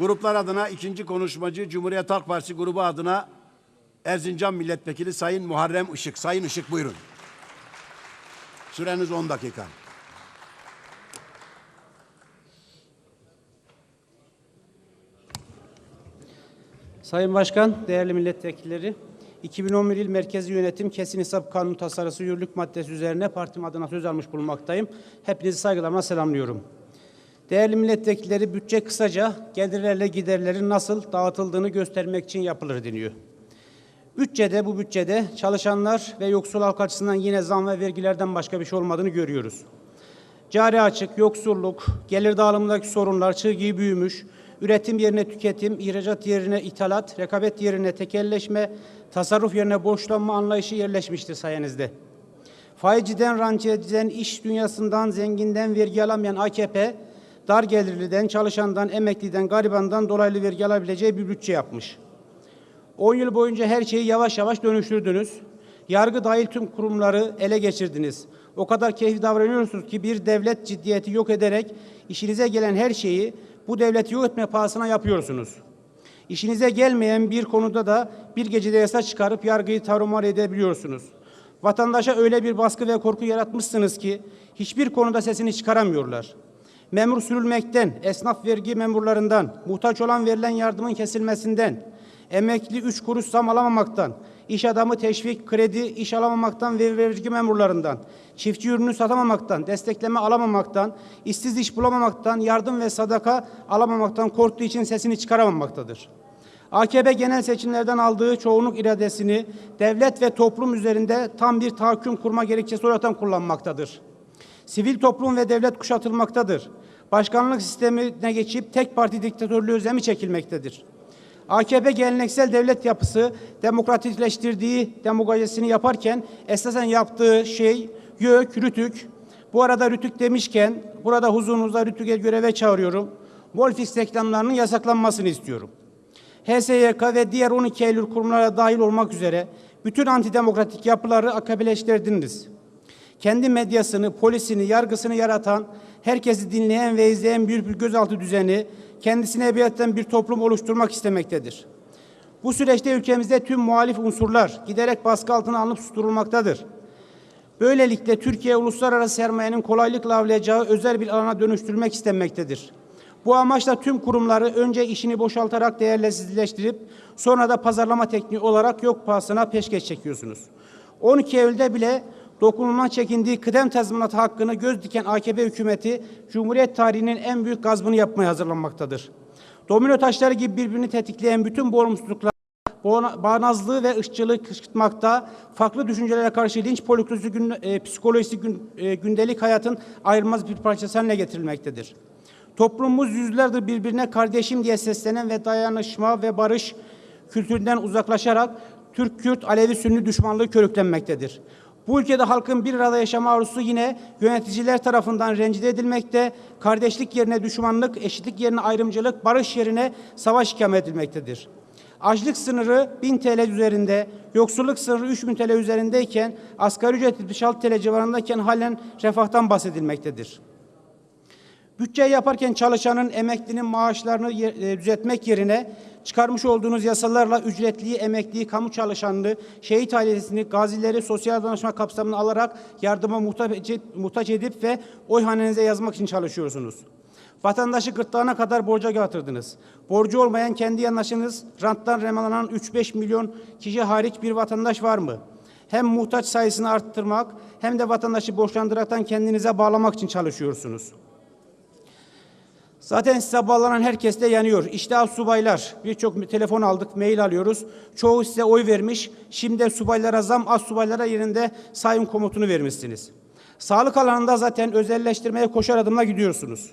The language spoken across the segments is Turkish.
Gruplar adına ikinci konuşmacı Cumhuriyet Halk Partisi grubu adına Erzincan Milletvekili Sayın Muharrem Işık. Sayın Işık buyurun. Süreniz 10 dakika. Sayın Başkan, değerli milletvekilleri, 2011 yıl Merkezi Yönetim Kesin Hesap Kanunu tasarısı yürürlük maddesi üzerine partim adına söz almış bulunmaktayım. Hepinizi saygılarımla selamlıyorum. Değerli milletvekilleri, bütçe kısaca gelirlerle giderlerin nasıl dağıtıldığını göstermek için yapılır deniyor. Bütçede, bu bütçede çalışanlar ve yoksul halk açısından yine zam ve vergilerden başka bir şey olmadığını görüyoruz. Cari açık, yoksulluk, gelir dağılımındaki sorunlar çığ gibi büyümüş, üretim yerine tüketim, ihracat yerine ithalat, rekabet yerine tekelleşme, tasarruf yerine borçlanma anlayışı yerleşmiştir sayenizde. Faizciden, ranciden, iş dünyasından, zenginden vergi alamayan AKP, dar gelirliden, çalışandan, emekliden, garibandan dolaylı vergi alabileceği bir bütçe yapmış. 10 yıl boyunca her şeyi yavaş yavaş dönüştürdünüz. Yargı dahil tüm kurumları ele geçirdiniz. O kadar keyifli davranıyorsunuz ki bir devlet ciddiyeti yok ederek işinize gelen her şeyi bu devleti yok etme pahasına yapıyorsunuz. İşinize gelmeyen bir konuda da bir gecede yasa çıkarıp yargıyı tarumar edebiliyorsunuz. Vatandaşa öyle bir baskı ve korku yaratmışsınız ki hiçbir konuda sesini çıkaramıyorlar. Memur sürülmekten, esnaf vergi memurlarından, muhtaç olan verilen yardımın kesilmesinden, emekli üç kuruş zam alamamaktan, iş adamı teşvik, kredi, iş alamamaktan ve vergi memurlarından, çiftçi ürünü satamamaktan, destekleme alamamaktan, işsiz iş bulamamaktan, yardım ve sadaka alamamaktan korktuğu için sesini çıkaramamaktadır. AKP genel seçimlerden aldığı çoğunluk iradesini devlet ve toplum üzerinde tam bir tahakküm kurma gerekçesi olarak kullanmaktadır. Sivil toplum ve devlet kuşatılmaktadır. Başkanlık sistemine geçip tek parti diktatörlüğü özlemi çekilmektedir. AKP geleneksel devlet yapısı demokratikleştirdiği demokrasisini yaparken esasen yaptığı şey YÖK, RÜTÜK. Bu arada RÜTÜK demişken burada huzurunuzda RÜTÜK'e göreve çağırıyorum. Wolfix reklamlarının yasaklanmasını istiyorum. HSYK ve diğer 12 Eylül kurumlara dahil olmak üzere bütün antidemokratik yapıları akabeleştirdiniz. Kendi medyasını, polisini, yargısını yaratan, herkesi dinleyen ve izleyen bir, bir gözaltı düzeni, kendisine ebevetten bir toplum oluşturmak istemektedir. Bu süreçte ülkemizde tüm muhalif unsurlar giderek baskı altına alınıp susturulmaktadır. Böylelikle Türkiye uluslararası sermayenin kolaylıkla avlayacağı özel bir alana dönüştürmek istenmektedir. Bu amaçla tüm kurumları önce işini boşaltarak değersizleştirip sonra da pazarlama tekniği olarak yok pahasına peşkeş çekiyorsunuz. 12 Eylül'de bile dokunulma çekindiği kıdem tazminatı hakkını göz diken AKP hükümeti Cumhuriyet tarihinin en büyük gazbını yapmaya hazırlanmaktadır. Domino taşları gibi birbirini tetikleyen bütün bu olumsuzluklar Bağna- bağnazlığı ve ışçılığı kışkırtmakta, farklı düşüncelere karşı linç politikası gün, e, psikolojisi gün- e, gündelik hayatın ayrılmaz bir parçası haline getirilmektedir. Toplumumuz yüzlerdir birbirine kardeşim diye seslenen ve dayanışma ve barış kültüründen uzaklaşarak Türk-Kürt, Alevi-Sünni düşmanlığı körüklenmektedir. Bu ülkede halkın bir arada yaşama arzusu yine yöneticiler tarafından rencide edilmekte, kardeşlik yerine düşmanlık, eşitlik yerine ayrımcılık, barış yerine savaş ikamet edilmektedir. Açlık sınırı 1000 TL üzerinde, yoksulluk sınırı 3000 TL üzerindeyken, asgari ücret 76 TL civarındayken halen refahtan bahsedilmektedir. Bütçe yaparken çalışanın, emeklinin maaşlarını e, düzeltmek yerine çıkarmış olduğunuz yasalarla ücretliyi, emekliyi, kamu çalışanını, şehit ailesini, gazileri sosyal danışma kapsamına alarak yardıma muhtaç, muhtaç edip ve oy hanenize yazmak için çalışıyorsunuz. Vatandaşı gırtlağına kadar borca yatırdınız. Borcu olmayan kendi yandaşınız, ranttan remalanan 3-5 milyon kişi hariç bir vatandaş var mı? Hem muhtaç sayısını arttırmak hem de vatandaşı borçlandıraktan kendinize bağlamak için çalışıyorsunuz. Zaten size bağlanan herkes de yanıyor. İşte az subaylar. Birçok telefon aldık, mail alıyoruz. Çoğu size oy vermiş. Şimdi subaylara zam, az subaylara yerinde sayın komutunu vermişsiniz. Sağlık alanında zaten özelleştirmeye koşar adımla gidiyorsunuz.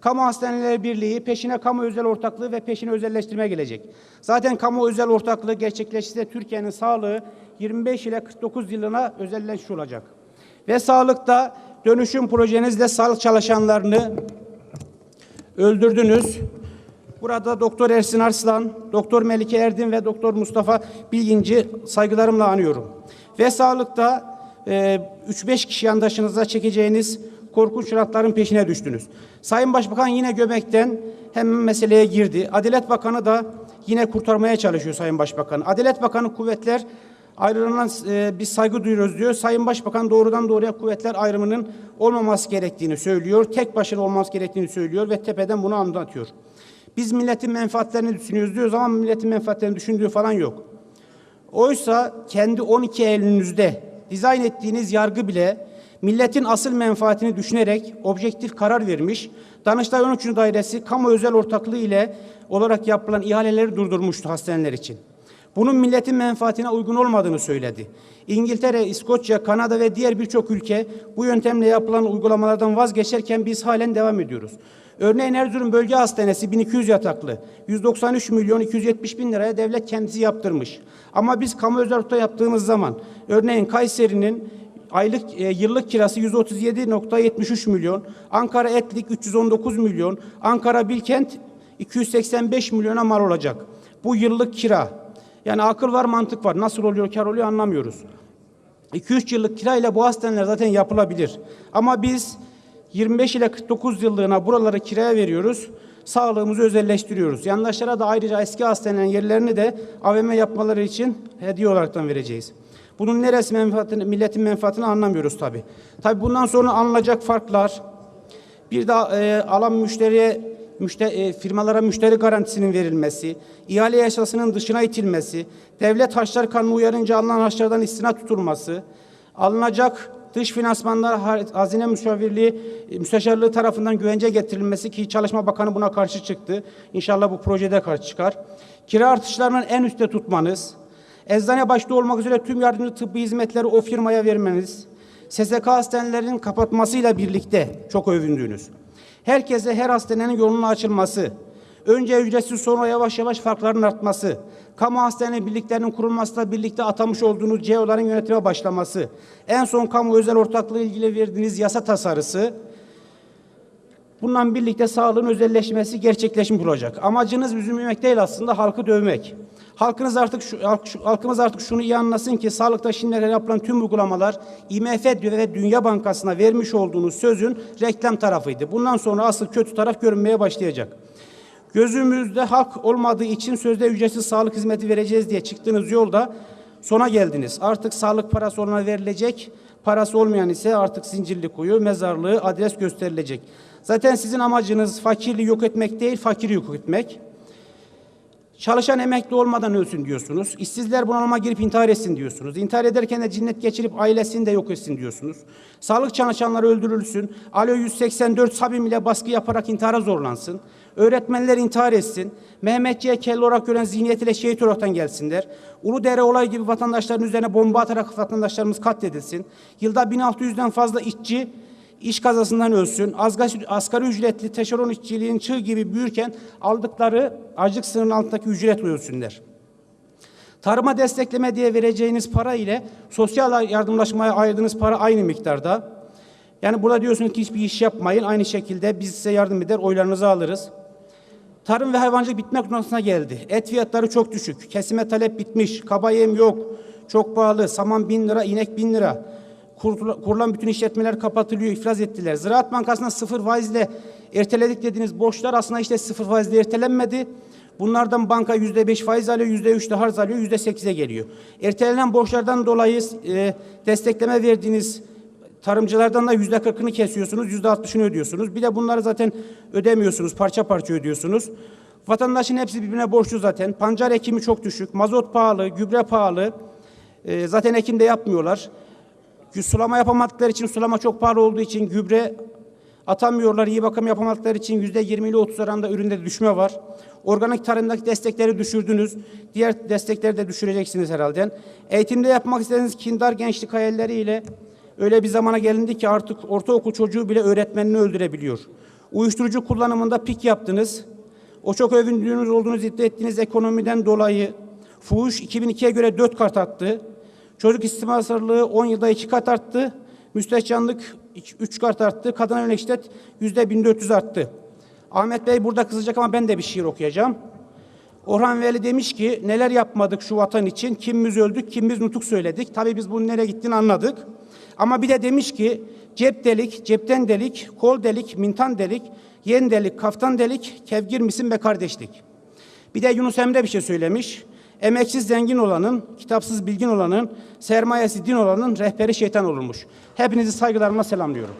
Kamu Hastaneleri Birliği peşine kamu özel ortaklığı ve peşine özelleştirme gelecek. Zaten kamu özel ortaklığı gerçekleşirse Türkiye'nin sağlığı 25 ile 49 yılına özelleşmiş olacak. Ve sağlıkta dönüşüm projenizle sağlık çalışanlarını öldürdünüz. Burada Doktor Ersin Arslan, Doktor Melike Erdin ve Doktor Mustafa Bilginci saygılarımla anıyorum. Ve sağlıkta e, 3-5 kişi yandaşınıza çekeceğiniz korkunç şartların peşine düştünüz. Sayın Başbakan yine göbekten hemen meseleye girdi. Adalet Bakanı da yine kurtarmaya çalışıyor Sayın Başbakan. Adalet Bakanı kuvvetler ayrılığına e, biz saygı duyuyoruz diyor. Sayın Başbakan doğrudan doğruya kuvvetler ayrımının olmaması gerektiğini söylüyor. Tek başına olması gerektiğini söylüyor ve tepeden bunu anlatıyor. Biz milletin menfaatlerini düşünüyoruz diyoruz ama milletin menfaatlerini düşündüğü falan yok. Oysa kendi 12 Eylül'ünüzde dizayn ettiğiniz yargı bile milletin asıl menfaatini düşünerek objektif karar vermiş. Danıştay 13. Dairesi kamu özel ortaklığı ile olarak yapılan ihaleleri durdurmuştu hastaneler için. Bunun milletin menfaatine uygun olmadığını söyledi. İngiltere, İskoçya, Kanada ve diğer birçok ülke bu yöntemle yapılan uygulamalardan vazgeçerken biz halen devam ediyoruz. Örneğin Erzurum Bölge Hastanesi 1200 yataklı. 193 milyon 270 bin liraya devlet kendisi yaptırmış. Ama biz kamu özel yaptığımız zaman örneğin Kayseri'nin aylık e, yıllık kirası 137.73 milyon, Ankara Etlik 319 milyon, Ankara Bilkent 285 milyona mal olacak. Bu yıllık kira. Yani akıl var, mantık var. Nasıl oluyor, kar oluyor anlamıyoruz. 2-3 yıllık kirayla bu hastaneler zaten yapılabilir. Ama biz 25 ile 49 yıllığına buraları kiraya veriyoruz. Sağlığımızı özelleştiriyoruz. Yandaşlara da ayrıca eski hastanelerin yerlerini de AVM yapmaları için hediye olaraktan vereceğiz. Bunun neresi menfaatini, milletin menfaatini anlamıyoruz tabi. Tabi bundan sonra anılacak farklar, bir de e, alan müşteriye müşte, e, firmalara müşteri garantisinin verilmesi, ihale yasasının dışına itilmesi, devlet harçlar kanunu uyarınca alınan harçlardan istina tutulması, alınacak dış finansmanlar ha- hazine müşavirliği e, müsteşarlığı tarafından güvence getirilmesi ki Çalışma Bakanı buna karşı çıktı. İnşallah bu projede karşı çıkar. Kira artışlarının en üstte tutmanız, eczane başta olmak üzere tüm yardımcı tıbbi hizmetleri o firmaya vermeniz, SSK hastanelerinin kapatmasıyla birlikte çok övündüğünüz, herkese her hastanenin yolunun açılması, önce ücretsiz sonra yavaş yavaş farkların artması, kamu hastane birliklerinin kurulmasıyla birlikte atamış olduğunuz CEO'ların yönetime başlaması, en son kamu özel ortaklığı ilgili verdiğiniz yasa tasarısı, Bununla birlikte sağlığın özelleşmesi gerçekleşmiş olacak. Amacınız üzülmemek değil aslında halkı dövmek. Halkınız artık şu, halk, şu- halkımız artık şunu iyi anlasın ki sağlıkta şimdiye kadar yapılan tüm uygulamalar IMF ve Dünya Bankası'na vermiş olduğunuz sözün reklam tarafıydı. Bundan sonra asıl kötü taraf görünmeye başlayacak. Gözümüzde halk olmadığı için sözde ücretsiz sağlık hizmeti vereceğiz diye çıktığınız yolda sona geldiniz. Artık sağlık parası olana verilecek, parası olmayan ise artık zincirli kuyu, mezarlığı, adres gösterilecek. Zaten sizin amacınız fakirliği yok etmek değil, fakiri yok etmek. Çalışan emekli olmadan ölsün diyorsunuz. İşsizler bunalıma girip intihar etsin diyorsunuz. İntihar ederken de cinnet geçirip ailesini de yok etsin diyorsunuz. Sağlık çalışanları öldürülsün. Alo 184 Sabim ile baskı yaparak intihara zorlansın. Öğretmenler intihar etsin. Mehmetçiğe kelle olarak gören zihniyetiyle şehit olaraktan gelsinler. Uludere olay gibi vatandaşların üzerine bomba atarak vatandaşlarımız katledilsin. Yılda 1600'den fazla işçi iş kazasından ölsün. Asgari, ücretli teşeron işçiliğin çığ gibi büyürken aldıkları acık sınırın altındaki ücret ölsünler. Tarıma destekleme diye vereceğiniz para ile sosyal yardımlaşmaya ayırdığınız para aynı miktarda. Yani burada diyorsunuz ki hiçbir iş yapmayın. Aynı şekilde biz size yardım eder, oylarınızı alırız. Tarım ve hayvancılık bitmek noktasına geldi. Et fiyatları çok düşük. Kesime talep bitmiş. Kaba yem yok. Çok pahalı. Saman bin lira, inek bin lira. Kurulan bütün işletmeler kapatılıyor, iflas ettiler. Ziraat Bankası'na sıfır faizle erteledik dediğiniz borçlar aslında işte sıfır faizle ertelenmedi. Bunlardan banka yüzde beş faiz alıyor, yüzde üç de harç alıyor, yüzde sekize geliyor. Ertelenen borçlardan dolayı e, destekleme verdiğiniz Tarımcılardan da yüzde kırkını kesiyorsunuz, yüzde altmışını ödüyorsunuz. Bir de bunları zaten ödemiyorsunuz, parça parça ödüyorsunuz. Vatandaşın hepsi birbirine borçlu zaten. Pancar ekimi çok düşük, mazot pahalı, gübre pahalı. Ee, zaten ekim de yapmıyorlar. Sulama yapamadıkları için, sulama çok pahalı olduğu için gübre atamıyorlar. iyi bakım yapamadıkları için yüzde 20 ile 30 oranında üründe düşme var. Organik tarımdaki destekleri düşürdünüz. Diğer destekleri de düşüreceksiniz herhalde. Eğitimde yapmak istediğiniz kindar gençlik hayalleriyle öyle bir zamana gelindi ki artık ortaokul çocuğu bile öğretmenini öldürebiliyor. Uyuşturucu kullanımında pik yaptınız. O çok övündüğünüz olduğunuz iddia ettiğiniz ekonomiden dolayı fuhuş 2002'ye göre 4 kat arttı. Çocuk istismarlığı 10 yılda 2 kat arttı. Müstehcanlık 3 kat arttı. Kadına yönelik şiddet yüzde 1400 arttı. Ahmet Bey burada kızacak ama ben de bir şiir okuyacağım. Orhan Veli demiş ki neler yapmadık şu vatan için, kimimiz öldük, kimimiz nutuk söyledik. Tabii biz bunun nereye gittiğini anladık. Ama bir de demiş ki cep delik, cepten delik, kol delik, mintan delik, yen delik, kaftan delik, kevgir misin be kardeşlik. Bir de Yunus Emre bir şey söylemiş. Emeksiz zengin olanın, kitapsız bilgin olanın, sermayesi din olanın rehberi şeytan olurmuş. Hepinizi saygılarımla selamlıyorum.